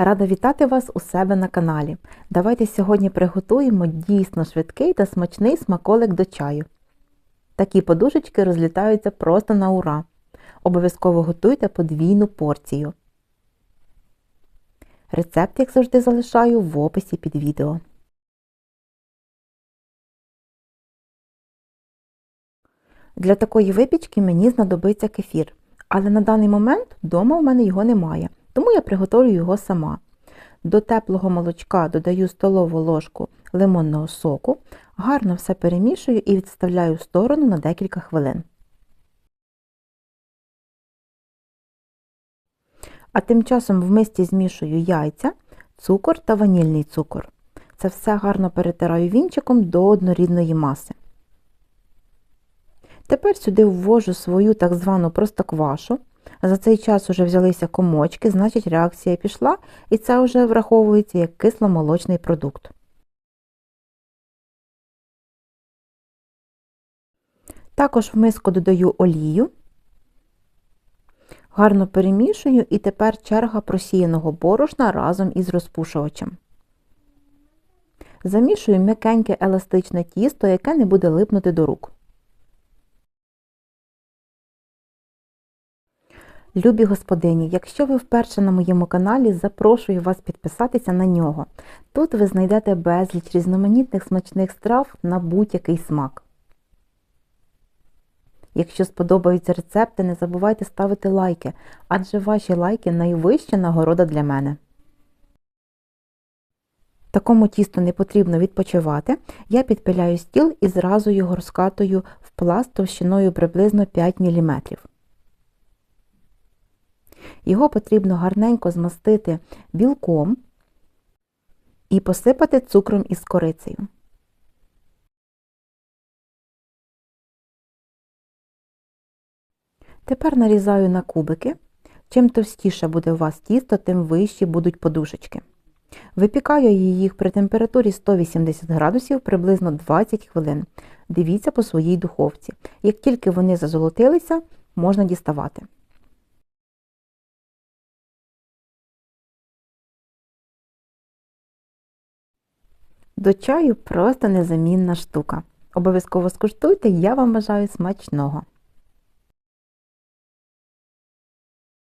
Рада вітати вас у себе на каналі. Давайте сьогодні приготуємо дійсно швидкий та смачний смаколик до чаю. Такі подушечки розлітаються просто на ура. Обов'язково готуйте подвійну порцію. Рецепт, як завжди, залишаю в описі під відео. Для такої випічки мені знадобиться кефір, але на даний момент вдома у мене його немає, тому я приготую його сама. До теплого молочка додаю столову ложку лимонного соку, гарно все перемішую і відставляю в сторону на декілька хвилин. А тим часом в мисці змішую яйця, цукор та ванільний цукор. Це все гарно перетираю вінчиком до однорідної маси. Тепер сюди ввожу свою так звану простоквашу. За цей час вже взялися комочки, значить реакція пішла, і це вже враховується як кисломолочний продукт. Також в миску додаю олію, гарно перемішую і тепер черга просіяного борошна разом із розпушувачем. Замішую м'якеньке еластичне тісто, яке не буде липнути до рук. Любі господині, якщо ви вперше на моєму каналі, запрошую вас підписатися на нього. Тут ви знайдете безліч різноманітних смачних страв на будь-який смак. Якщо сподобаються рецепти, не забувайте ставити лайки, адже ваші лайки найвища нагорода для мене. Такому тісту не потрібно відпочивати. Я підпиляю стіл і зразу його розкатую в пласт товщиною приблизно 5 мм. Його потрібно гарненько змастити білком і посипати цукром із корицею. Тепер нарізаю на кубики. Чим товстіше буде у вас тісто, тим вищі будуть подушечки. Випікаю їх при температурі 180 градусів приблизно 20 хвилин. Дивіться по своїй духовці. Як тільки вони зазолотилися, можна діставати. До чаю просто незамінна штука. Обов'язково скуштуйте, я вам бажаю смачного!